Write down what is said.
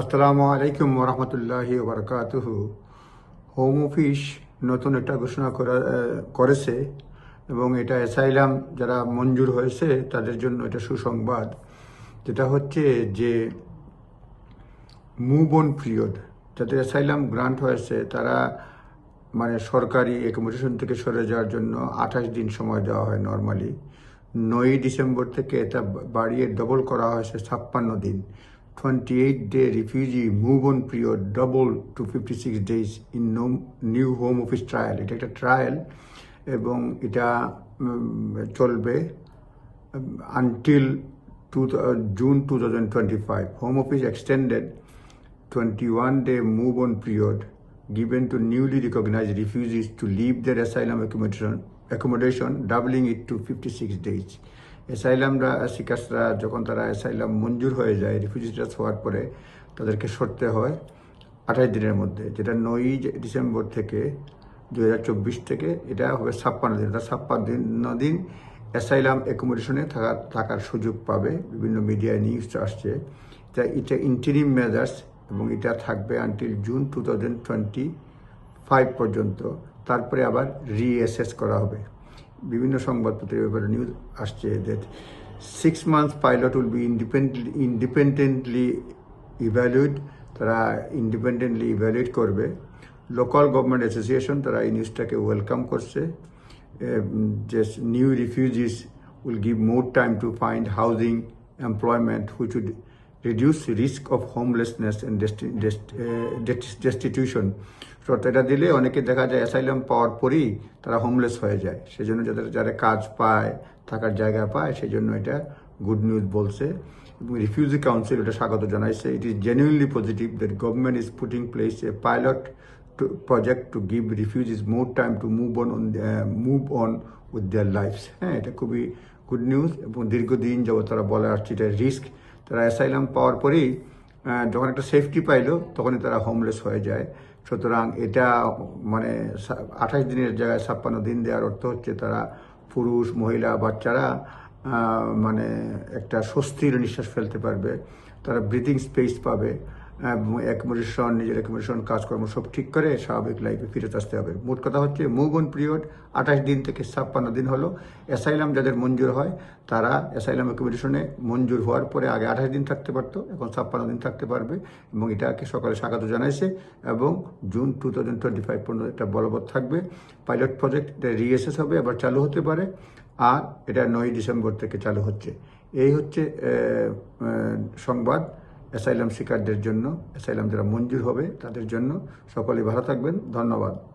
আসসালামু আলাইকুম রহমতুল্লাহি বরকাতুহ হোম অফিস নতুন একটা ঘোষণা করা করেছে এবং এটা অ্যাসাইলাম যারা মঞ্জুর হয়েছে তাদের জন্য এটা সুসংবাদ। যেটা হচ্ছে যে মুভ অন পিরিয়ড যাদের অ্যাসাইলাম গ্রান্ট হয়েছে তারা মানে সরকারি অ্যাকোমোডেশন থেকে সরে যাওয়ার জন্য আঠাশ দিন সময় দেওয়া হয় নর্মালি নয়ই ডিসেম্বর থেকে এটা বাড়িয়ে ডবল করা হয়েছে ছাপ্পান্ন দিন। Twenty eight day refugee move on period double two fifty six days in no new home office trial এটা একটা ট্রায়াল এবং এটা উম, চলবে until two, uh, June 2025. Home Office extended 21 day move on period given to newly recognized refugees to leave their asylum accommodation, accommodation doubling it to 56 days. অ্যাসাইলামরা সিকাসরা যখন তারা asylum মঞ্জুর হয়ে যায় রিফিউজিটা হওয়ার পরে তাদেরকে সরতে হয় আঠাশ দিনের মধ্যে, যেটা নয়ই ডিসেম্বর থেকে দু হাজার চব্বিশ থেকে এটা হবে ছাপ্পান্ন দিন। অর্থাৎ ছাপ্পান্ন দিন অ্যাসাইলাম অ্যাকোমোডেশনে থাকার থাকার সুযোগ পাবে। বিভিন্ন মিডিয়ায় নিউজ আসছে। তা এটা ইন্টারিম মেজার্স এবং এটা থাকবে until June two thousand twenty five পর্যন্ত। তারপরে আবার রিএসেস করা হবে। বিভিন্ন সংবাদপত্রের ব্যাপারে নিউজ আসছে that six months pilot will be independently independently evaluate তারা ইন্ডিপেন্ডেন্টলি ইভ্যালুয়েট করবে। লোকাল গভর্নমেন্ট অ্যাসোসিয়েশন তারা এই নিউজটাকে ওয়েলকাম করছে। যে new refugees will give more time to find housing employment which would reduce risk of homelessness and destitution শর্ত এটা দিলে অনেকে দেখা যায় অ্যাসাইলাম পাওয়ার পরই তারা হোমলেস হয়ে যায়। সেজন্য যাদের যারা কাজ পায় থাকার জায়গা পায় সেই জন্য এটা গুড নিউজ বলছে। এবং রিফিউজি কাউন্সিল এটা স্বাগত জানাইছে। It is genuinely positive that government is putting place a pilot to project to give more time to move on, on uh, move on with their lives হ্যাঁ এটা খুবই good news এবং দীর্ঘদিন যাবত তারা বলে আসছে এটা রিস্ক তারা অ্যাসাইলাম পাওয়ার পরেই যখন একটা সেফটি পাইল, তখনই তারা হোমলেস হয়ে যায়। সুতরাং এটা মানে আঠাশ দিনের জায়গায় ছাপ্পান্ন দিন দেওয়ার অর্থ হচ্ছে তারা পুরুষ, মহিলা, বাচ্চারা মানে একটা স্বস্তির নিঃশ্বাস ফেলতে পারবে। তারা ব্রিথিং স্পেস পাবে। অ্যাকোমোডেশন নিজের অ্যাকোমোডেশন কাজকর্ম সব ঠিক করে স্বাভাবিক লাইফে ফিরত আসতে হবে। মোট কথা হচ্ছে মুভ অন পিরিয়ড আঠাশ দিন থেকে ছাপ্পান্ন দিন হলো। অ্যাসাইলাম যাদের মঞ্জুর হয়, তারা অ্যাসাইলাম অ্যাকোমোডেশনে মঞ্জুর হওয়ার পরে আগে আঠাশ দিন থাকতে পারতো, এখন ছাপ্পান্ন দিন থাকতে পারবে এবং এটাকে সকালে স্বাগত জানাইছে এবং June two thousand twenty five পর্যন্ত এটা বলবৎ থাকবে। পাইলট প্রজেক্ট এটা রিএসএস হবে, আবার চালু হতে পারে আর এটা নয় ডিসেম্বর থেকে চালু হচ্ছে। এই হচ্ছে সংবাদ। অ্যাসাইলাম শিকারদের জন্য অ্যাসাইলাম যারা মঞ্জুর হবে তাদের জন্য। সকলে ভালো থাকবেন। ধন্যবাদ।